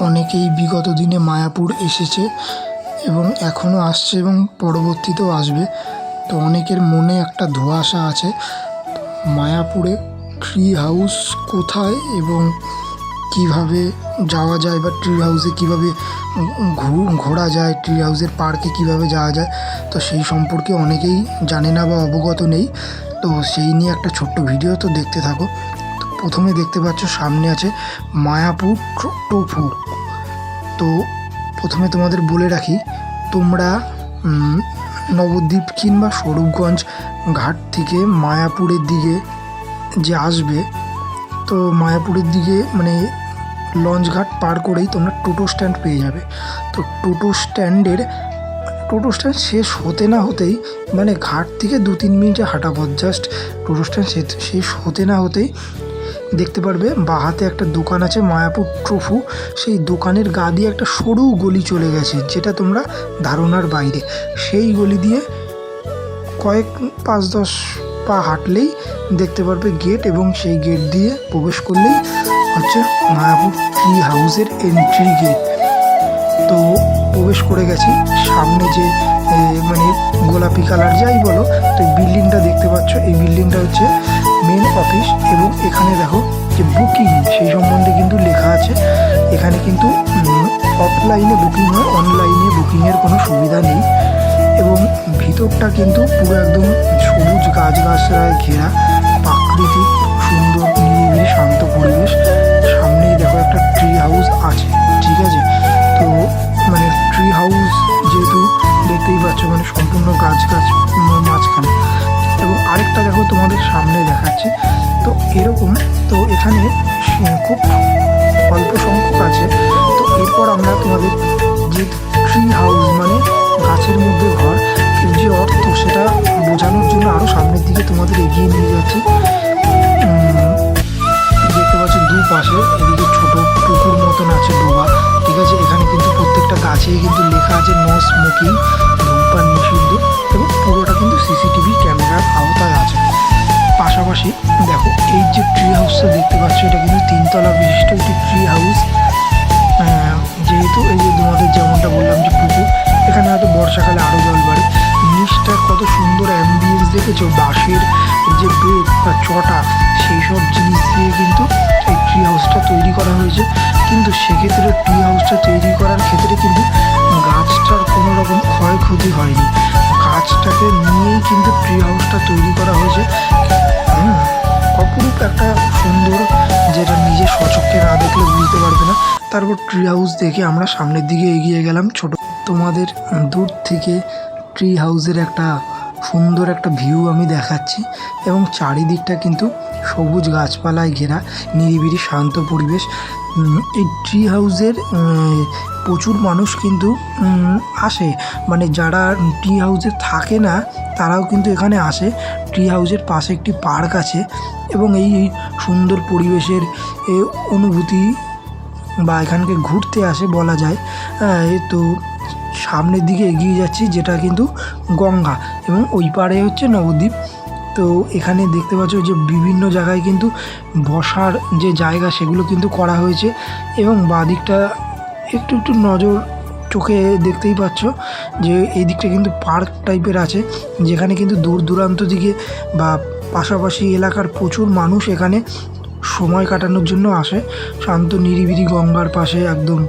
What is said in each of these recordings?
অনেকেই বিগত দিনে মায়াপুর এসেছে এবং এখনও আসছে এবং পরবর্তীতেও আসবে। তো অনেকের মনে একটা ধোঁয়াশা আছে। মায়াপুরে ট্রি হাউস কোথায় এবং কীভাবে যাওয়া যায় বা ট্রি হাউসে কীভাবে ঘোরা যায় ট্রি হাউসের পার্কে কীভাবে যাওয়া যায়? তো সেই সম্পর্কে অনেকেই জানে না বা অবগত নেই। তো সেই নিয়ে একটা ছোট্ট ভিডিও তো দেখতে থাকো। প্রথমে দেখতে পাচ্ছ সামনে আছে মায়াপুর টোফু তো প্রথমে তোমাদের বলে রাখি, তোমরা নবদ্বীপ কিংবা স্বরূপগঞ্জ ঘাট থেকে মায়াপুরের দিকে যে আসবে, তো মায়াপুরের দিকে মানে লঞ্চ ঘাট পার করেই তোমরা টোটো স্ট্যান্ড পেয়ে যাবে। তো টোটো স্ট্যান্ডের, টোটো স্ট্যান্ড শেষ হতে না হতেই মানে ঘাট থেকে দু তিন মিনিটে হাঁটা পথ জাস্ট টোটো স্ট্যান্ড শেষ- হতে না হতেই দেখতে পারবে বাহাতে একটা দোকান আছে মায়াপুর ট্রফু সেই দোকানের গা দিয়ে একটা সরু গলি চলে গেছে, যেটা তোমরা ধারণার বাইরে। সেই গলি দিয়ে কয়েক পাঁচ দশ পা হাঁটলেই দেখতে পারবে গেট, এবং সেই গেট দিয়ে প্রবেশ করলেই হচ্ছে মায়াপুর ট্রি হাউসের এন্ট্রি গেট। তো প্রবেশ করে গেছি, সামনে যে মানে গোলাপি কালার যাই বলো, তো বিল্ডিংটা দেখতে পাচ্ছ, এই বিল্ডিংটা হচ্ছে মেন অফিস এবং এখানে দেখো যে বুকিং সেই সম্বন্ধে কিন্তু লেখা আছে। এখানে কিন্তু অফলাইনে বুকিং হয় অনলাইনে বুকিংয়ের কোনো সুবিধা নেই। এবং ভিতরটা কিন্তু পুরো একদম সবুজ গাছগাছড়ায় ঘেরা, প্রাকৃতিক সুন্দর তোমাদের সামনে দেখাচ্ছি। তো এরকম, তো এখানে খুব অল্প সংখ্যক আছে। তো এরপর আমরা তোমাদের যে ট্রি হাউস মানে গাছের মধ্যে ঘর, যে অর্থ সেটা বোঝানোর জন্য আরও সামনের দিকে তোমাদের এগিয়ে নিয়ে যাচ্ছি। দেখতে পাচ্ছ দুপাশে এদিকে ছোট পুকুর মতন আছে, ডোবা। ঠিক আছে, এখানে কিন্তু প্রত্যেকটা গাছেই কিন্তু লেখা আছে নো স্মোকিং, ধূমপান নিষিদ্ধ। এবং পুরোটা কিন্তু সিসিটিভি ক্যামেরার আওতায় আছে। পাশাপাশি দেখো, এই যে ট্রি হাউসটা দেখতে পাচ্ছ, এটা কিন্তু তিনতলা বিশিষ্ট একটি ট্রি হাউস যেহেতু এই যে তোমাদের যেমনটা বললাম যে পুকুর, এখানে হয়তো বর্ষাকালে আরও জল বাড়ে। নিচটা কত সুন্দর অ্যাম্বিয়েন্স দেখেছ, বাঁশের যে বেড বা চটা, সেই সব জিনিস দিয়ে কিন্তু এই ট্রি হাউসটা তৈরি করা হয়েছে। কিন্তু সেক্ষেত্রে ট্রি হাউসটা তৈরি করার ক্ষেত্রে কিন্তু গাছটার কোনো রকম ক্ষয়ক্ষতি হয়নি। গাছটাকে নিয়েই কিন্তু ট্রি হাউসটা তৈরি করা হয়েছে। তারপর ট্রি হাউস দেখে আমরা সামনের দিকে এগিয়ে গেলাম। ছোট তোমাদের দূর থেকে ট্রি হাউসের একটা সুন্দর একটা ভিউ আমি দেখাচ্ছি এবং চারিদিকটা কিন্তু সবুজ গাছপালায় ঘেরা, নিরিবিলি, শান্ত পরিবেশ। এই ট্রি হাউসের প্রচুর মানুষ কিন্তু আসে। মানে যারা ট্রি হাউসে থাকে না, তারাও কিন্তু এখানে আসে। ট্রি হাউসের পাশে একটি পার্ক আছে এবং এই সুন্দর পরিবেশের অনুভূতি বা এখানকে ঘুরতে আসে বলা যায় তো সামনের দিকে এগিয়ে যাচ্ছি, যেটা কিন্তু গঙ্গা এবং ওই পাড়ে হচ্ছে নবদ্বীপ। তো এখানে দেখতে পাচ্ছ যে বিভিন্ন জায়গায় কিন্তু বসার যে জায়গা, সেগুলো কিন্তু করা হয়েছে এবং বাদিকটা একটু একটু নজর চোখে দেখতেই পাচ্ছ যে এই দিকটা কিন্তু পার্ক টাইপের আছে, যেখানে কিন্তু দূর দূরান্ত দিকে বা পাশাপাশি এলাকার প্রচুর মানুষ এখানে সময় কাটানোর জন্য আসে শান্ত নিরিবিলি গঙ্গার পাশে একদম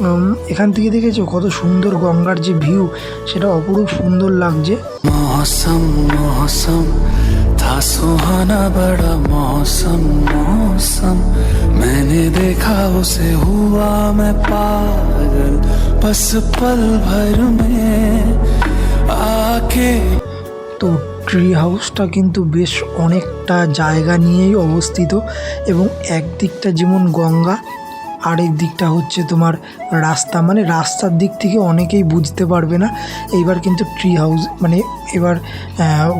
উম, এখান থেকে দেখেছো কত সুন্দর গঙ্গার যে ভিউ সেটা অপরূপ সুন্দর লাগছে मौसम मौसम था सुहाना बड़ा मौसम मौसम मैंने देखा उसे हुआ मैं पागल बस पल भर में आके তো ট্রি হাউসটা কিন্তু বেশ অনেকটা জায়গা নিয়েই অবস্থিত এবং একদিকটা যেমন গঙ্গা আরেক দিকটা হচ্ছে তোমার রাস্তা। মানে রাস্তার দিক থেকে অনেকেই বুঝতে পারবে না। এইবার কিন্তু ট্রি হাউস মানে এবার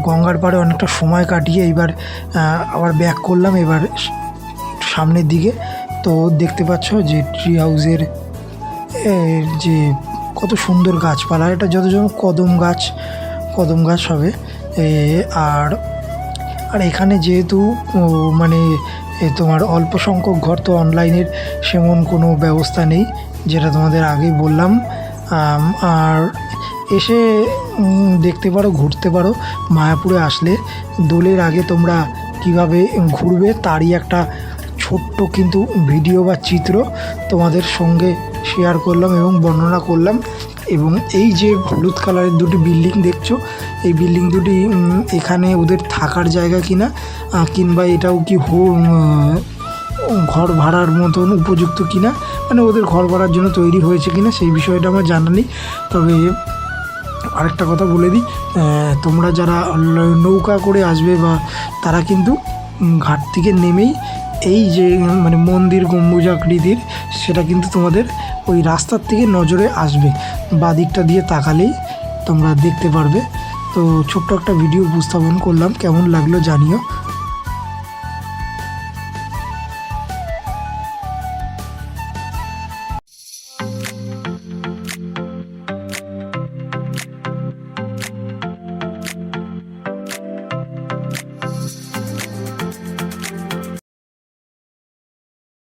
গঙ্গার পাড়ে অনেকটা সময় কাটিয়ে আহ, আবার ব্যাক করলাম এবার সামনের দিকে। তো দেখতে পাচ্ছ যে ট্রি হাউসের যে কত সুন্দর গাছপালা। এটা যত যেমন কদম গাছ কদম গাছ হবে। আর আর এখানে যেহেতু মানে তোমার অল্প সংখ্যক ঘর তো অনলাইনের সেমন কোনো ব্যবস্থা নেই, যেটা তোমাদের আগেই বললাম। আর এসে দেখতে পারো, ঘুরতে পারো, মায়াপুরে আসলে। দোলের আগে তোমরা কীভাবে ঘুরবে তারই একটা ছোট্ট কিন্তু ভিডিও বা চিত্র তোমাদের সঙ্গে শেয়ার করলাম এবং বর্ণনা করলাম। এবং এই যে হলুদ কালারের দুটি বিল্ডিং দেখছ, এই বিল্ডিং দুটি এখানে ওদের থাকার জায়গা কিনা কিংবা এটাও কি হো ঘর ভাড়ার মতন উপযুক্ত কিনা মানে ওদের ঘর ভাড়ার জন্য তৈরি হয়েছে কিনা, সেই বিষয়টা আমার জানা নেই। তবে আরেকটা কথা বলে দিই তোমরা যারা নৌকা করে আসবে বা তারা কিন্তু ঘাট থেকে নেমেই এই যে মানে মন্দির গম্বুজাকৃতির, সেটা কিন্তু তোমাদের ওই রাস্তার থেকে নজরে আসবে। দিকটা দিয়ে তাকালেই তোমরা দেখতে পারবে। তো ছোট্ট একটা ভিডিও উপস্থাপন করলাম। কেমন লাগল জানিও।